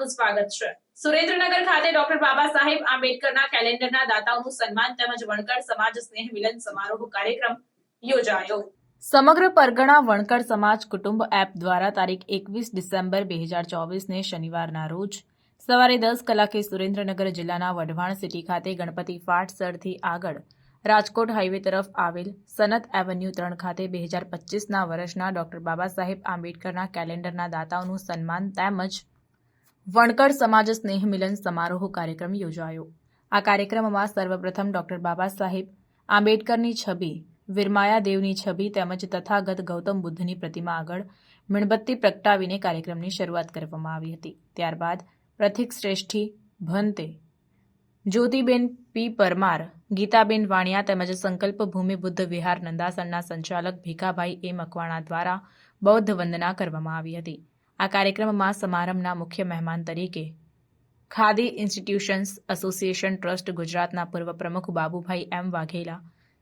આપનું સ્વાગત છે. સુરેન્દ્રનગર ખાતે ડોક્ટર બાબા સાહેબ આંબેડકરના કેલેન્ડરના દાતાઓનું સન્માન તેમજ વણકર સમાજ સ્નેહ મિલન સમારોહ કાર્યક્રમ યોજાયો. સમગ્ર પરગણા વણકર સમાજ કુટુંબ એપ દ્વારા તારીખ એકવીસ ડિસેમ્બર બે હજાર ચોવીસને શનિવારના રોજ સવારે દસ કલાકે સુરેન્દ્રનગર જિલ્લાના વઢવાણ સિટી ખાતે ગણપતિ ફાટ સરથી આગળ રાજકોટ હાઈવે તરફ આવેલ સનત એવન્યુ ત્રણ ખાતે બે હજાર પચીસના વર્ષના ડોક્ટર બાબા સાહેબ આંબેડકરના કેલેન્ડરના દાતાઓનું સન્માન તેમજ વણકર સમાજ સ્નેહ મિલન સમારોહ કાર્યક્રમ યોજાયો. આ કાર્યક્રમમાં સર્વપ્રથમ ડોક્ટર બાબા સાહેબ, આંબેડકરની છબી, વિરમાયા દેવની છબી તેમજ તથાગત ગૌતમ બુદ્ધની પ્રતિમા આગળ મીણબત્તી પ્રગટાવીને કાર્યક્રમની શરૂઆત કરવામાં આવી હતી. ત્યારબાદ પ્રથિક શ્રેષ્ઠી ભંતે જ્યોતિબેન પી પરમાર, ગીતાબેન વાણિયા તેમજ સંકલ્પ ભૂમિ બુદ્ધ વિહાર નંદાસણના સંચાલક ભીખાભાઈ એ મકવાણા દ્વારા બૌદ્ધ વંદના કરવામાં આવી હતી. આ કાર્યક્રમમાં સમારંભના મુખ્ય મહેમાન તરીકે ખાદી ઇન્સ્ટિટ્યુશન્સ એસોસિએશન ટ્રસ્ટ ગુજરાતના પૂર્વ પ્રમુખ બાબુભાઈ એમ વાઘેલા,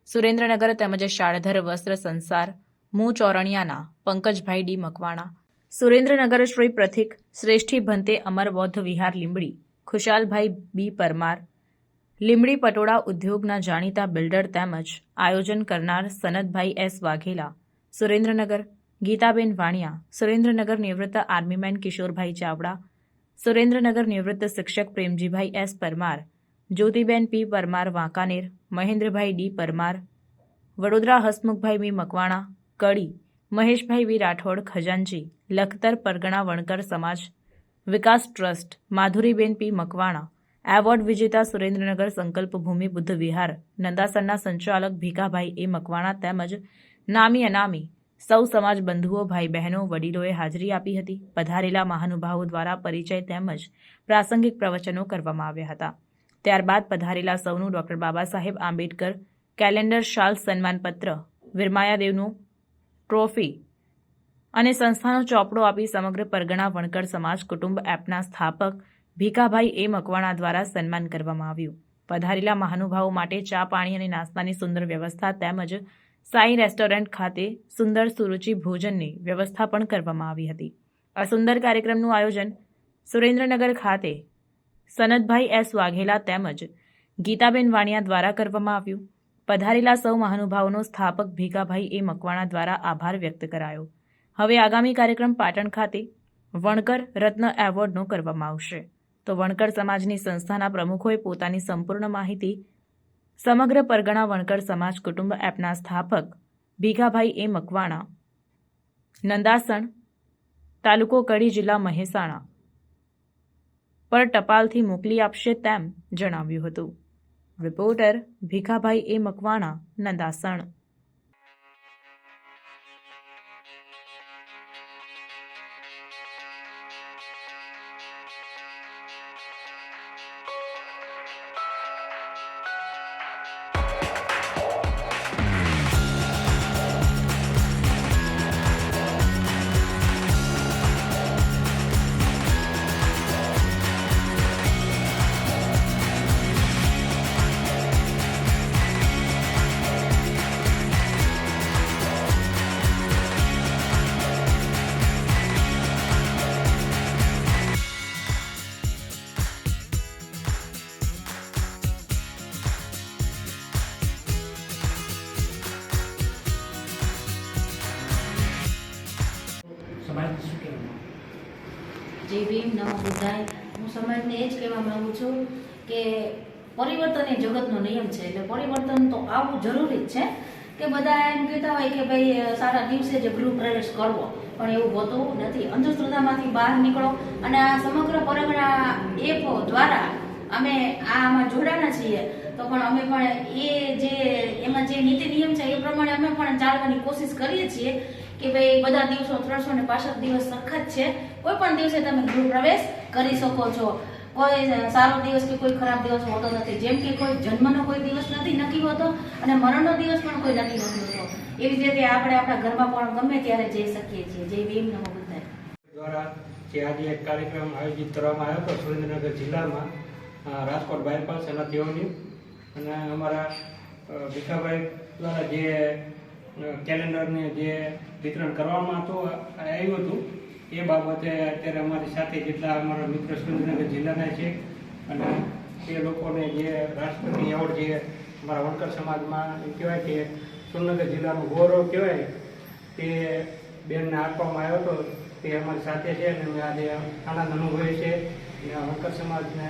સુરેન્દ્રનગર તેમજ શાળધર વસ્ત્ર સંસાર, મું ચોરણિયાના પંકજભાઈ ડી મકવાણા, સુરેન્દ્રનગર શ્રી પ્રથિક શ્રેષ્ઠી ભંતે અમર બૌદ્ધ વિહાર લીંબડી, ખુશાલભાઈ બી પરમાર, લીંબડી પટોળા ઉદ્યોગના જાણીતા બિલ્ડર તેમજ આયોજન કરનાર સનતભાઈ એસ વાઘેલા, સુરેન્દ્રનગર ગીતાબેન વાણિયા, સુરેન્દ્રનગર નિવૃત્ત આર્મીમેન કિશોરભાઈ ચાવડા, સુરેન્દ્રનગર નિવૃત્ત શિક્ષક Premjibhai S Parmar, Jyotiben P Parmar Wankaner, Mahendrabhai D Parmar, Vadodara Hasmukhbhai V Makwana, Kadi, Maheshbhai V Rathod ખજાનજી Lakhtar પરગણા વણકર સમાજ, વિકાસ trust, Madhuriben P Makwana, award વિજેતા સુરેન્દ્રનગર સંકલ્પ ભૂમિ બુદ્ધ વિહાર નંદાસરના સંચાલક ભીખાભાઈ એ મકવાણા તેમજ નામી અનામી સૌ સમાજ બંધુઓ ભાઈ બહેનો વડીલોએ હાજરી આપી હતી. પધારેલા મહાનુભાવો દ્વારા પરિચય તેમજ પ્રાસંગિક પ્રવચનો કરવામાં આવ્યા હતા. ત્યારબાદ પધારેલા સૌનું ડોક્ટર બાબા સાહેબ આંબેડકર કેલેન્ડર શાલ સન્માનપત્ર, વિરમાયાદેવનું ટ્રોફી અને સંસ્થાનો ચોપડો આપી સમગ્ર પરગણા વણકર સમાજ કુટુંબ એપના સ્થાપક ભીખાભાઈ એ મકવાણા દ્વારા સન્માન કરવામાં આવ્યું. પધારેલા મહાનુભાવો માટે ચા પાણી અને નાસ્તાની સુંદર વ્યવસ્થા તેમજ સાઈ રેસ્ટોરન્ટ ખાતે સુંદર સુરુચિ ભોજનની વ્યવસ્થા પણ કરવામાં આવી હતી. આ સુંદર કાર્યક્રમનું આયોજન સુરેન્દ્રનગર ખાતે સનતભાઈ એસ વાઘેલા તેમજ ગીતાબેન વાણિયા દ્વારા કરવામાં આવ્યું. પધારેલા સૌ મહાનુભાવોનો સ્થાપક ભીખાભાઈ એ મકવાણા દ્વારા આભાર વ્યક્ત કરાયો. હવે આગામી કાર્યક્રમ પાટણ ખાતે વણકર રત્ન એવોર્ડનો કરવામાં આવશે. તો વણકર સમાજની સંસ્થાના પ્રમુખોએ પોતાની સંપૂર્ણ માહિતી સમગ્ર પરગણા વણકર સમાજ કુટુંબ એપના સ્થાપક ભીખાભાઈ એ મકવાણા, નંદાસણ તાલુકો કડી જિલ્લા મહેસાણા પર ટપાલથી મોકલી આપશે તેમ જણાવ્યું હતું. રિપોર્ટર ભીખાભાઈ એ મકવાણા, નંદાસણ જય ભીમ નમો બુદ્ધાય, હું સમાજને એ જ કહેવા માગું છું કે પરિવર્તન એ જગતનો નિયમ છે, એટલે પરિવર્તન તો આવવું જરૂરી જ છે. કે બધા એમ કહેતા હોય કે ભાઈ સારા દિવસે જ ગૃહ પ્રવેશ કરવો. પણ એવું હોતું નથી. અંધશ્રદ્ધામાંથી બહાર નીકળો અને આ સમગ્ર પરગણા એપ દ્વારા અમે આમાં જોડાણા છીએ. તો પણ અમે પણ એ જે, એમાં જે નીતિ નિયમ છે, એ પ્રમાણે અમે પણ ચાલવાની કોશિશ કરીએ છીએ કે ભાઈ બધા દિવસો ત્રણસો ને પાસઠ દિવસ સખત છે. કોઈ પણ દિવસે તમે ગૃહ પ્રવેશ કરી શકો છો. કોઈ સારો દિવસ કે કોઈ ખરાબ દિવસ હોતો નથી. જેમ કે કોઈ જન્મનો કોઈ દિવસ નથી, નક્કી હોતો અને મરણનો દિવસ પણ કોઈ નક્કી નથી હોતો. એવી રીતે આપણે આપણા ઘરમાં પણ ગમે ત્યારે જઈ શકીએ છીએ. જય ભીમ નમો બુદ્ધાય. દ્વારા જે આજે એક કાર્યક્રમ આયોજિત કરવામાં આવ્યો હતો સુરેન્દ્રનગર જિલ્લામાં રાજકોટ બાયપાસ એના તેઓની. અને અમારા ભીખાભાઈ દ્વારા જે કેલેન્ડરને જે વિતરણ કરવામાં હતું આવ્યું હતું, એ બાબતે અત્યારે અમારી સાથે જેટલા અમારા મિત્ર સુરેન્દ્રનગર જિલ્લાના છે અને એ લોકોને જે રાષ્ટ્રપતિ એવોર્ડ જે અમારા વણકર સમાજમાં કહેવાય કે સુરેન્દ્રનગર જિલ્લાનું ગૌરવ કહેવાય, તે બેનને આપવામાં આવ્યો હતો, તે અમારી સાથે છે અને આજે આનંદ અનુભવીએ છે અને વણકર સમાજને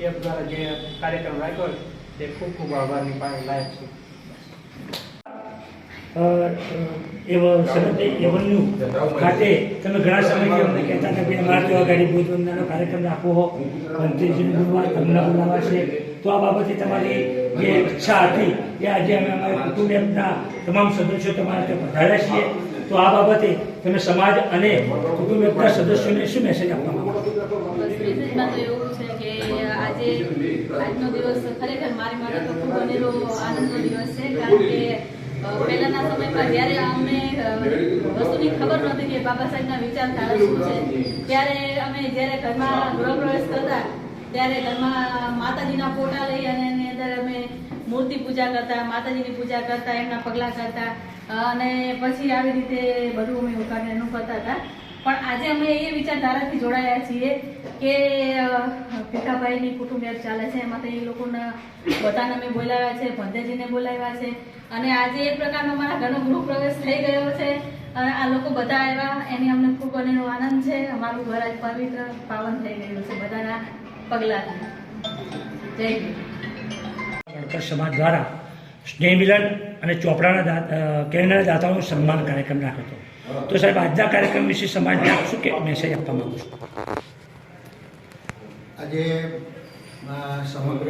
એપ દ્વારા જે કાર્યક્રમ રાખ્યો તે ખૂબ ખૂબ આભારની પાસે લાયક છે. તમે ઘણા સમયથી અમને કહેતા હતા ગાડી ભોજવંદનાનો કાર્યક્રમ રાખવો હો મંત્રીજીને બોલવા તમને બોલાવા છે તો આ બાબતે તમારી જે ઈચ્છા હતી એ આજે અમે અમારા કુટુંબ તમામ સદસ્યો તમારા ત્યાં છીએ, તો આ બાબતે તમે સમાજ અને કુટુંબ સદસ્યોને શું મેસેજ આપવા માંગો આજે આજનો દિવસ ખરેખર મારી માટે તો ખૂબ અનેરો આનંદનો દિવસ છે, કારણ કે પહેલાના સમયમાં જ્યારે અમને વસ્તુની ખબર નહોતી કે બાબા સાહેબના વિચારધારા શું છે, ત્યારે અમે જ્યારે ઘરમાં ગૃહ પ્રવેશ કરતા, ત્યારે ઘરમાં માતાજીના ફોટા લઈ અને એની અંદર અમે મૂર્તિ પૂજા કરતા, માતાજીની પૂજા કરતા, એમના પગલાં કરતા અને પછી આવી રીતે બધું અમે ઉકાળને એનું કરતા હતા. પણ આજે અમે એ વિચારધારાથી જોડાયા છીએ કે ભીખાભાઈની કુટુંબ એપ ચાલે છે. એમાં તો એ લોકોના બધાને અમે બોલાવ્યા છે ભંતેજીને બોલાવ્યા છે. અને આજે એ પ્રકારનો મારા ઘરનો ગૃહ પ્રવેશ થઈ ગયો છે. અને આ લોકો બધા આવ્યા. એની અમને ખૂબ અનેનો આનંદ છે. અમારું ઘર આજ પવિત્ર પાવન થઈ ગયું છે બધાના પગલાથી. જય સમાજ દ્વારા સ્નેહ મિલન અને ચોપડાના અ, દાતાઓનું સન્માન કાર્યક્રમ રાખ્યો હતો તો સાહેબ આજના કાર્યક્રમ વિશે સમાજને આપ શું કે મેસેજ આપવા માંગુ છું? આજે સમગ્ર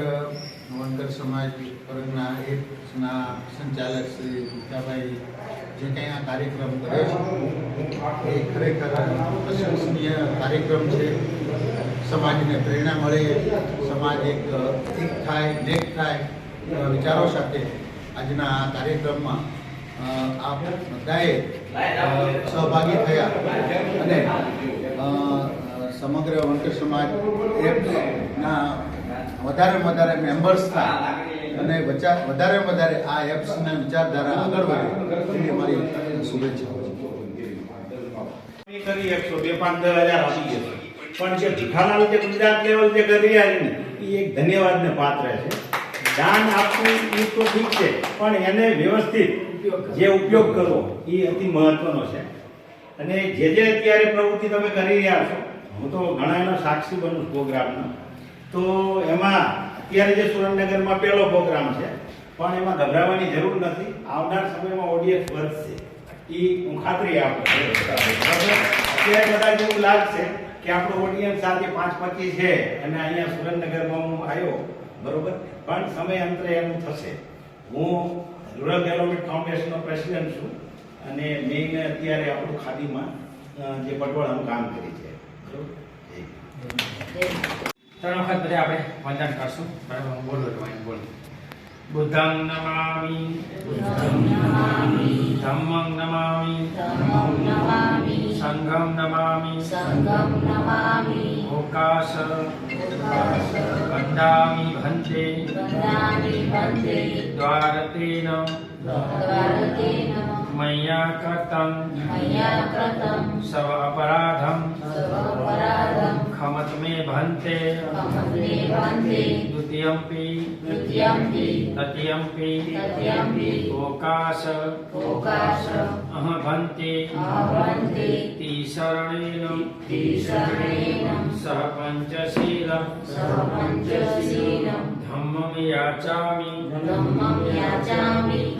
વણકર સમાજ વર્ગના એકના સંચાલક શ્રી ભીખાભાઈ જે કંઈ આ કાર્યક્રમ કરે છે એ ખરેખર પ્રશંસનીય કાર્યક્રમ છે. સમાજને પ્રેરણા મળે સમાજ એક એક થાય નેક થાય. વિચારો સાથે આજના આ કાર્યક્રમમાં આપ બધાએ સહભાગી થયા અને સમગ્ર વણકર સમાજ એપના વધારે વધારે મેમ્બર્સ થાય અને વધારે વધારે આ એપ્સના વિચારધારા આગળ વધે એવી મારી શુભેચ્છાઓ પણ જે ભીખાલાલ જે ગુજરાત લેવલ જે કરી રહ્યા છે ને, એ એક ધન્યવાદને પાત્ર છે. દાન આપવું એ તો ઠીક છે, પણ એને વ્યવસ્થિત જે ઉપયોગ કરવો એ અતિ મહત્વનો છે. અને જે જે અત્યારે પ્રવૃત્તિ તમે કરી રહ્યા છો, હું તો ઘણા એનો સાક્ષી બનું પ્રોગ્રામનો, તો એમાં અત્યારે જે સુરેન્દ્રનગરમાં પહેલો પ્રોગ્રામ છે, પણ એમાં ગભરાવાની જરૂર નથી. આવનાર સમયમાં ઓડિયન્સ વધશે. એ હું ખાતરી આપું? અત્યારે કદાચ એવું લાગશે કે આપણો ઓડિયન્સ સાથે પાંચ પચીસ છે અને અહીંયા સુરેન્દ્રનગરમાં હું આવ્યો બરોબર? પણ સમય અંતરે એનું થશે. હું રૂરલ ડેવલપમેન્ટ ફાઉન્ડેશનનો પ્રેસિડેન્ટ છું અને મેઇન અત્યારે આપણું ખાદીમાં જે પટોળાનું કામ કરી છે. બરોબર? ત્રણ વખત બધા આપણે વંદન કરશું. બરાબર હું બોલું એટલે હું બોલું. બુદ્ધં નમામિ ધમ્મં નમામિ ધમ્મં નમામિ ઓકાશ વંદામિ ભંતે દ્વારતેન મય્યા કૃતમ સવ અપરાધમ ખમત મે ભંતે દ્વિતીયંપિ તૃતીયંપિ ઓકાશ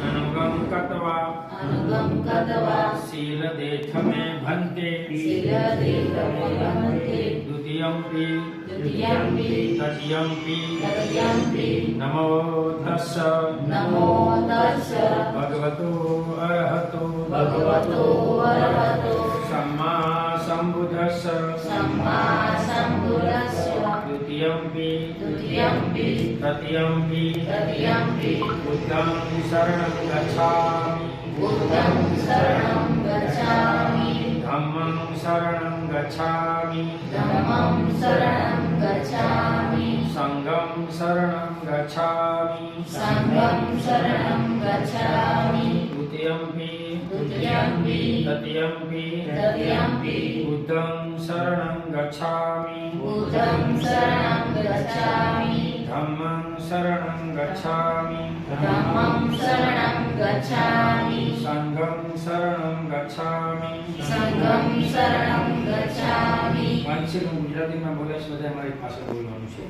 અહ ભંતે તીસરણેન સહ પંચશીલ ધમ્મં યાચામિ અનુગમ કત્વા શીલ દેથ મે ભંતે દ્વિતીયંપિ તૃતીયંપિ નમો તસ્સ નમો તસ્સ ભગવતો અર્હતો ભગવતો અરહતો સમ્મા સંબુદ્ધસ્સ સમ્મા સંબુદ્ધસ્ય દ્વિતીયંપિ તૃતીયંપિ તૃતીયંપિ તૃતીયંપિ બુદ્ધં શરણં ગચ્છામિ બુદ્ધં શરણં ગચ્છામિ गच्छामि। શરણં शरणं गच्छामि। શરણં शरणं गच्छामि। શરણં शरणं गच्छामि। શરણં ગચ્છામિ દ્વિતીયંપિ તૃતીયંપિ તદ્યંપિ તદ્યંપિ તદ્યંપિ બુદ્ધં શરણં ગચ્છામિ બુદ્ધં શરણં ગચ્છામિ ધમ્મં શરણં ગચ્છામિ ધમ્મં શરણં ગચ્છામિ સંઘં શરણં ગચ્છામિ સંઘં શરણં ગચ્છામિ વાંચિત હું ગુજરાતીમાં બોલીશ બધા મારી પાસે બોલવાનું છે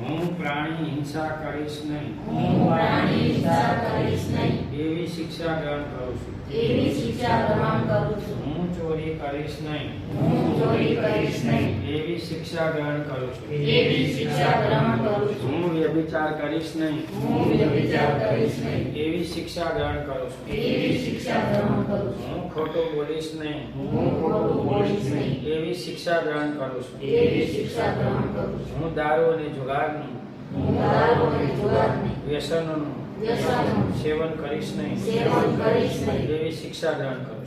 હું પ્રાણી હિંસા કરીશ નહીં હું પ્રાણી હિંસા કરીશ નહીં એવી શિક્ષા ગ્રહણ કરું છું એવી શિક્ષા ગ્રહણ કરું છું હું ચોરી કરીશ નહીં હું ચોરી કરીશ નહીં એવી શિક્ષા ગ્રહણ કરું છું એવી શિક્ષા ગ્રહણ કરું છું હું વ્યભિચાર કરીશ નહીં હું વ્યભિચાર કરીશ નહીં એવી શિક્ષા ગ્રહણ કરું છું. એવી શિક્ષા ગ્રહણ કરું છું. હું ખોટું બોલીશ નહીં. હું ખોટું બોલીશ નહીં. એવી શિક્ષા ગ્રહણ કરું છું. એવી શિક્ષા ગ્રહણ કરું છું. હું દારૂ અને જુગારનું હું દારૂ અને જુગારની વ્યસનોનું વ્યસનનું સેવન કરીશ નહીં. સેવન કરીશ નહીં. એવી શિક્ષા ગ્રહણ કરું